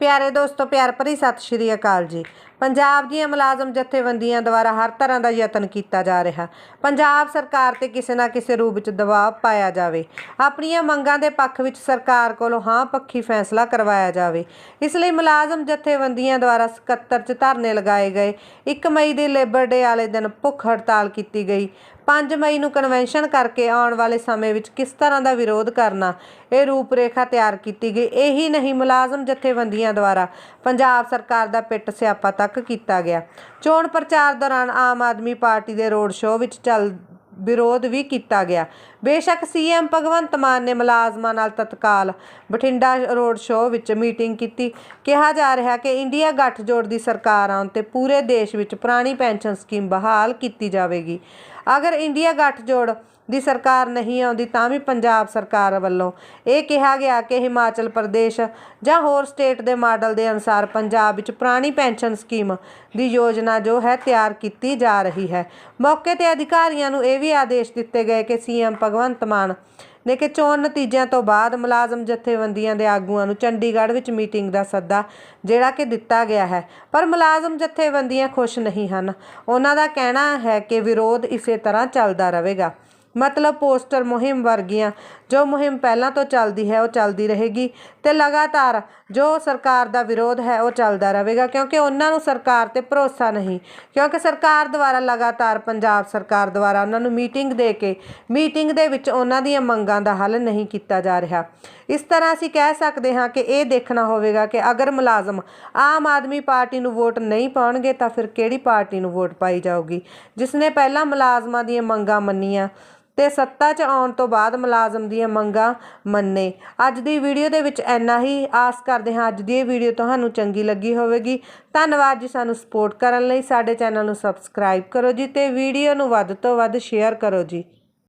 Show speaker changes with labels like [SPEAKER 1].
[SPEAKER 1] ਪਿਆਰੇ ਦੋਸਤੋ ਪਿਆਰ ਭਰੀ ਸਤਿ ਸ਼੍ਰੀ ਅਕਾਲ ਜੀ। ਪੰਜਾਬ ਦੀਆਂ ਮੁਲਾਜ਼ਮ ਜਥੇਬੰਦੀਆਂ ਦੁਆਰਾ ਹਰ ਤਰ੍ਹਾਂ ਦਾ ਯਤਨ ਕੀਤਾ ਜਾ ਰਿਹਾ। ਪੰਜਾਬ ਸਰਕਾਰ ਤੇ ਕਿਸੇ ਨਾ ਕਿਸੇ ਰੂਪ ਵਿੱਚ ਦਬਾਅ ਪਾਇਆ ਜਾਵੇ। ਆਪਣੀਆਂ ਮੰਗਾਂ ਦੇ ਪੱਖ ਵਿੱਚ ਸਰਕਾਰ ਕੋਲੋਂ ਹਾਂ ਪੱਖੀ ਫੈਸਲਾ ਕਰਵਾਇਆ ਜਾਵੇ। ਇਸ ਲਈ ਮੁਲਾਜ਼ਮ ਜਥੇਬੰਦੀਆਂ ਦੁਆਰਾ 77 ਚ ਧਰਨੇ ਲਗਾਏ ਗਏ। 1 ਮਈ ਦੇ ਲੇਬਰ ਡੇ ਵਾਲੇ ਦਿਨ ਭੁੱਖ ਹੜਤਾਲ ਕੀਤੀ ਗਈ। 5 ਮਈ ਨੂੰ ਕਨਵੈਨਸ਼ਨ ਕਰਕੇ ਆਉਣ ਵਾਲੇ ਸਮੇਂ ਵਿੱਚ ਕਿਸ ਤਰ੍ਹਾਂ ਦਾ ਵਿਰੋਧ ਕਰਨਾ, ਇਹ ਰੂਪਰੇਖਾ ਤਿਆਰ ਕੀਤੀ ਗਈ। ਇਹੀ ਨਹੀਂ ਮੁਲਾਜ਼ਮ ਜਥੇਬੰਦੀਆਂ ਦੁਆਰਾ ਪੰਜਾਬ ਸਰਕਾਰ ਦਾ ਪਿੱਟ ਸਿਆਪਾ ਤੱਕ ਤੱਕ ਕੀਤਾ ਗਿਆ। ਚੋਣ ਪ੍ਰਚਾਰ ਦੌਰਾਨ ਆਮ ਆਦਮੀ ਪਾਰਟੀ ਦੇ ਰੋਡ ਸ਼ੋਅ ਵਿੱਚ ਚੱਲ ਵਿਰੋਧ ਵੀ ਕੀਤਾ ਗਿਆ। ਬੇਸ਼ੱਕ ਸੀਐਮ ਭਗਵੰਤ ਮਾਨ ਨੇ ਮੁਲਾਜ਼ਮਾਂ ਨਾਲ ਤਤਕਾਲ ਬਠਿੰਡਾ ਰੋਡ ਸ਼ੋਅ ਵਿੱਚ ਮੀਟਿੰਗ ਕੀਤੀ। ਕਿਹਾ ਜਾ ਰਿਹਾ ਕਿ ਇੰਡੀਆ ਗੱਠਜੋੜ ਦੀ ਸਰਕਾਰ ਆਉਣ ਤੇ ਪੂਰੇ ਦੇਸ਼ ਵਿੱਚ ਪੁਰਾਣੀ ਪੈਨਸ਼ਨ ਸਕੀਮ ਬਹਾਲ ਕੀਤੀ ਜਾਵੇਗੀ। ਅਗਰ ਇੰਡੀਆ ਗੱਠਜੋੜ ਦੀ ਸਰਕਾਰ ਨਹੀਂ ਆਉਂਦੀ ਤਾਂ ਵੀ ਪੰਜਾਬ ਸਰਕਾਰ ਵੱਲੋਂ ਇਹ ਕਿਹਾ ਗਿਆ ਕਿ ਹਿਮਾਚਲ ਪ੍ਰਦੇਸ਼ ਜਾਂ ਹੋਰ ਸਟੇਟ ਦੇ ਮਾਡਲ ਦੇ ਅਨੁਸਾਰ ਪੰਜਾਬ ਵਿੱਚ ਪੁਰਾਣੀ ਪੈਨਸ਼ਨ ਸਕੀਮ ਦੀ ਯੋਜਨਾ ਜੋ ਹੈ ਤਿਆਰ ਕੀਤੀ ਜਾ ਰਹੀ ਹੈ। ਮੌਕੇ ਤੇ ਅਧਿਕਾਰੀਆਂ ਨੂੰ ਇਹ ਵੀ ਆਦੇਸ਼ ਦਿੱਤੇ ਗਏ ਕਿ ਸੀਐਮ ਭਗਵੰਤ ਮਾਨ ਨੇ ਕਿ ਚੋਣ ਨਤੀਜਿਆਂ ਤੋਂ ਬਾਅਦ ਮੁਲਾਜ਼ਮ ਜਥੇਬੰਦੀਆਂ ਦੇ ਆਗੂਆਂ ਨੂੰ ਚੰਡੀਗੜ੍ਹ ਵਿੱਚ ਮੀਟਿੰਗ ਦਾ ਸੱਦਾ ਜਿਹੜਾ ਕਿ ਦਿੱਤਾ ਗਿਆ ਹੈ। ਪਰ ਮੁਲਾਜ਼ਮ ਜਥੇਬੰਦੀਆਂ ਖੁਸ਼ ਨਹੀਂ ਹਨ। ਉਹਨਾਂ ਦਾ ਕਹਿਣਾ ਹੈ ਕਿ ਵਿਰੋਧ ਇਸੇ ਤਰ੍ਹਾਂ ਚੱਲਦਾ ਰਹੇਗਾ। ਮਤਲਬ ਪੋਸਟਰ ਮੁਹਿੰਮ ਵਰਗੀਆਂ। ਜੋ ਮੁਹਿੰਮ ਪਹਿਲਾਂ ਤੋਂ ਚੱਲਦੀ ਹੈ, ਉਹ ਚੱਲਦੀ ਰਹੇਗੀ ਤੇ ਲਗਾਤਾਰ ਜੋ ਸਰਕਾਰ ਦਾ ਵਿਰੋਧ ਹੈ, ਉਹ ਚੱਲਦਾ ਰਹੇਗਾ ਕਿਉਂਕਿ ਉਹਨਾਂ ਨੂੰ ਸਰਕਾਰ ਤੇ ਭਰੋਸਾ ਨਹੀਂ। ਕਿਉਂਕਿ ਸਰਕਾਰ ਦੁਆਰਾ ਲਗਾਤਾਰ ਪੰਜਾਬ ਸਰਕਾਰ ਦੁਆਰਾ ਉਹਨਾਂ ਨੂੰ ਮੀਟਿੰਗ ਦੇ ਕੇ, ਮੀਟਿੰਗ ਦੇ ਵਿੱਚ ਉਹਨਾਂ ਦੀਆਂ ਮੰਗਾਂ ਦਾ ਹੱਲ ਨਹੀਂ ਕੀਤਾ ਜਾ ਰਿਹਾ। ਇਸ ਤਰ੍ਹਾਂ ਅਸੀਂ ਕਹਿ ਸਕਦੇ ਹਾਂ ਕਿ ਇਹ ਦੇਖਣਾ ਹੋਵੇਗਾ ਕਿ ਅਗਰ ਮੁਲਾਜ਼ਮ ਆਮ ਆਦਮੀ ਪਾਰਟੀ ਨੂੰ ਵੋਟ ਨਹੀਂ ਪਾਉਣਗੇ ਤਾਂ ਫਿਰ ਕਿਹੜੀ ਪਾਰਟੀ ਨੂੰ ਵੋਟ ਪਾਈ ਜਾਊਗੀ? ਜਿਸ ਨੇ ਪਹਿਲਾਂ ਮੁਲਾਜ਼ਮਾਂ ਦੀਆਂ ਮੰਗਾਂ ਮੰਨੀਆਂ ਤੇ ਸੱਤਾ 'ਚ ਆਉਣ ਤੋਂ ਬਾਅਦ ਮੁਲਾਜ਼ਮ ਦੀਆਂ ਮੰਗਾਂ ਮੰਨੇ। ਅੱਜ ਦੀ ਵੀਡੀਓ ਦੇ ਵਿੱਚ ਇੰਨਾ ਹੀ। ਆਸ ਕਰਦੇ ਹਾਂ ਅੱਜ ਦੀ ਇਹ ਵੀਡੀਓ ਤੁਹਾਨੂੰ ਚੰਗੀ ਲੱਗੀ ਹੋਵੇਗੀ। ਧੰਨਵਾਦ ਜੀ ਸਾਨੂੰ ਸਪੋਰਟ ਕਰਨ ਲਈ। ਸਾਡੇ ਚੈਨਲ ਨੂੰ ਸਬਸਕ੍ਰਾਈਬ ਕਰੋ ਜੀ ਤੇ ਵੀਡੀਓ ਨੂੰ ਵੱਧ ਤੋਂ ਵੱਧ ਸ਼ੇਅਰ ਕਰੋ ਜੀ।